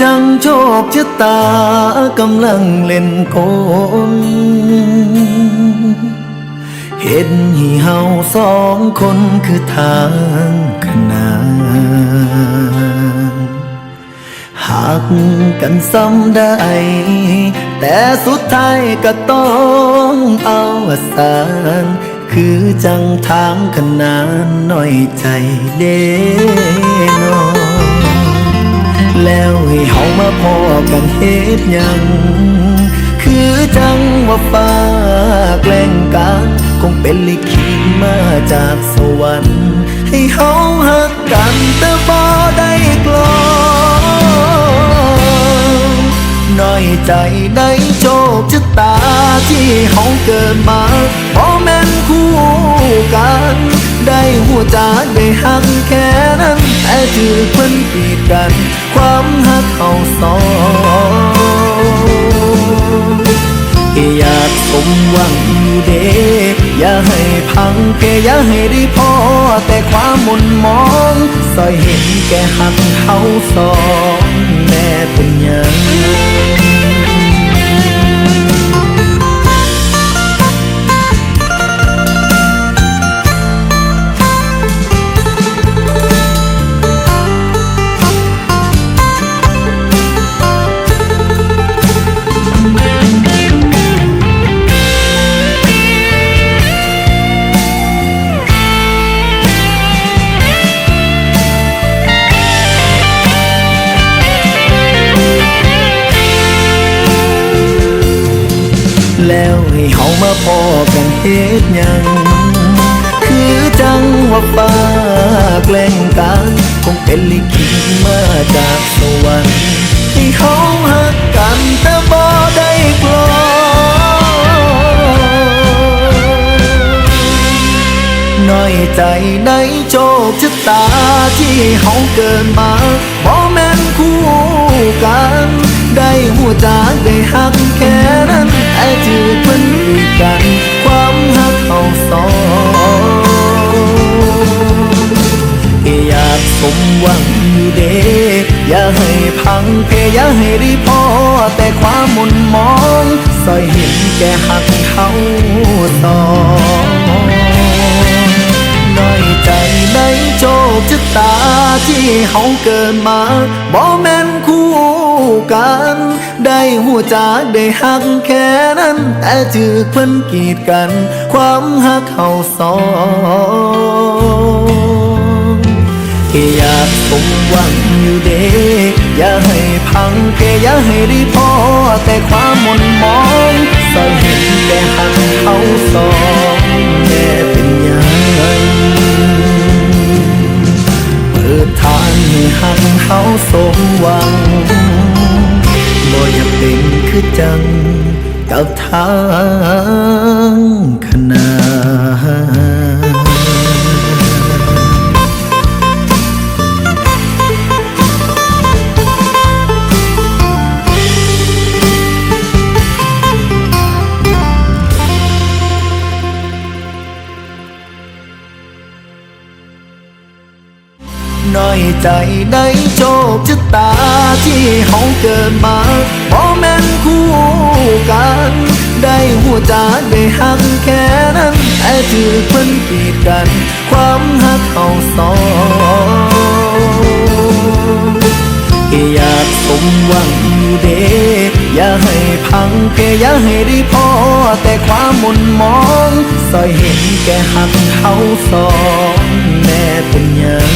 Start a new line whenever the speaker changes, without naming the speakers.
จังโชคชะตากำลังเล่นกลเห็นห้เฮาสองคนคือทางขนานหากกันซ้ำได้ แต่สุดท้ายก็ต้องเอาสารคือจังทางขนานหน่อยใจเด้อแล้ว ให้เฮามาพอกันเฮ็ดหยังคือจังว่าฟ้าแกล้งกันคงเป็นลิขิตมาจากสวรรค์ ให้เฮาหักกันแต่บ่ได้กลอน้อยใจในโชคชะตาที่เฮาเกิดมาบ่แม่นคู่กัน ได้หัวใจได้หักแค่นั้น ถือเพิ่นปีดกัน ความหักเขาสองอยากสมหวังอยู่เดอย่าให้พังแค่อย่าให้ได้พอ แต่ความหมุนมองสอยเห็นแก่หักเขาสองแม่เป็นยัง แล้วให้เฮามาพอกันเฮ็ดหยัง คือจังว่าฟ้าแกล้งกันคงเป็นลิขิตมาจากสวรรค์ให้เฮาหักกันแต่บ่ได้กลองน้อยใจในโชคชะตาที่เฮาเกิดมาบ่แม่นคู่กัน ได้หัวใจได้หัก งเพอย่าให้ได้พอแต่ความหมุนมองสอยเห็นแกหักเขาสองน้อยใจในโชคชะตาที่เฮาเกิดมาบ่แม่นคู่กัน ได้หัวใจได้หักแค่นั้น แต่จือเพิ่นกีดกัน ความหักเขาสองแค่อยากสมหวังอยู่เด็ก อย่าให้พังแค่อย่าให้ได้พอ แต่ความหมนมองใส่เห็นแต่หักเขาสองแม่เป็นยังเปิดทางให้หักเขาสมหวังบ่อยากเป็นคือจัง กับทางขนาน น้อยใจในโชคชะตาที่เฮาเกิดมาบ่แม่นคู่กัน ได้หัวใจได้หักแค่นั้นแต่ถือเพิ่นปีดกัน ความหักเฮาสองอยากสมหวัง อย่าให้พังแค่อย่าให้ได้พอ แต่ความหมุนมองสอยเห็นแก่หักเขาสองแม่เป็นยัง